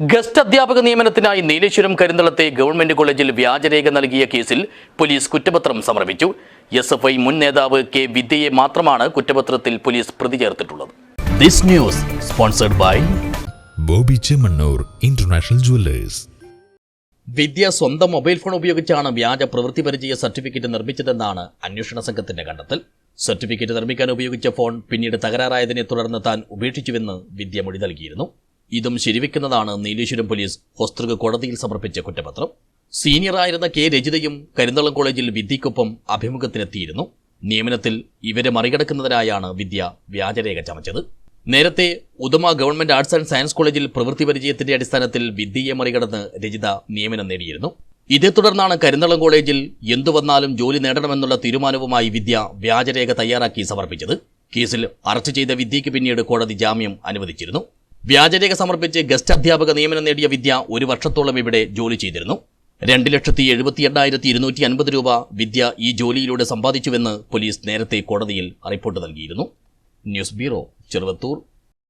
Guest അധ്യാപക നിയമനത്തിനായി Nileshwaram കരിന്തളത്തെ government കോളേജിൽ വ്യാജരേഖ നൽകിയ കേസിൽ പോലീസ് കുറ്റപത്രം സമർപ്പിച്ചു. എസ് എഫ് ഐ മുൻ നേതാവ് കെ വിദ്യയെ മാത്രമാണ് കുറ്റപത്രത്തിൽ പോലീസ് പ്രതി ചേർത്തിട്ടുള്ളത്. This news sponsored by Bobby Chemmanur international jewellers. Vidya സ്വന്തം മൊബൈൽ ഫോൺ ഉപയോഗിച്ചാണ് വ്യാജ പ്രവൃത്തി പരിചയ സർട്ടിഫിക്കറ്റ് നിർമ്മിച്ചതെന്നാണ് അന്വേഷണ സംഘത്തിന്റെ കണ്ടെത്തൽ. സർട്ടിഫിക്കറ്റ് നിർമ്മിക്കാൻ ഉപയോഗിച്ച ഫോൺ പിന്നീട് തകരാറായതിനെ തുടർന്ന് താൻ ഉപേക്ഷിച്ചുവെന്ന് വിദ്യ മൊഴി നൽകിയിരുന്നു. ഇതും ശരിവെക്കുന്നതാണ് നീലേശ്വരം പോലീസ് ഹോസ്തൃക കോടതിയിൽ സമർപ്പിച്ച കുറ്റപത്രം. സീനിയറായിരുന്ന കെ രജിതയും കരിന്തളം കോളേജിൽ വിദ്യയ്ക്കൊപ്പം അഭിമുഖത്തിനെത്തിയിരുന്നു. നിയമനത്തിൽ ഇവരെ മറികടക്കുന്നതിനായാണ് വിദ്യ വ്യാജരേഖ ചമച്ചത്. നേരത്തെ Uduma government arts and science കോളേജിൽ പ്രവൃത്തി പരിചയത്തിന്റെ അടിസ്ഥാനത്തിൽ വിദ്യയെ മറികടന്ന് രജിത നിയമനം നേടിയിരുന്നു. ഇതേ തുടർന്നാണ് കരിന്തളം കോളേജിൽ എന്തു വന്നാലും ജോലി നേടണമെന്നുള്ള തീരുമാനവുമായി വിദ്യ വ്യാജരേഖ തയ്യാറാക്കി സമർപ്പിച്ചത്. കേസിൽ അറസ്റ്റ് ചെയ്ത വിദ്യയ്ക്ക് പിന്നീട് കോടതി ജാമ്യം അനുവദിച്ചിരുന്നു. വ്യാജരേഖ സമർപ്പിച്ച് ഗസ്റ്റ് അധ്യാപക നിയമനം നേടിയ വിദ്യ ഒരു വർഷത്തോളം ഇവിടെ ജോലി ചെയ്തിരുന്നു. രണ്ട് ലക്ഷത്തി എഴുപത്തി എണ്ണായിരത്തി ഇരുന്നൂറ്റി അൻപത് രൂപ വിദ്യ ഈ ജോലിയിലൂടെ സമ്പാദിച്ചുവെന്ന് പോലീസ് നേരത്തെ കോടതിയിൽ റിപ്പോർട്ട് നൽകിയിരുന്നു. News bureau Cheruvathur.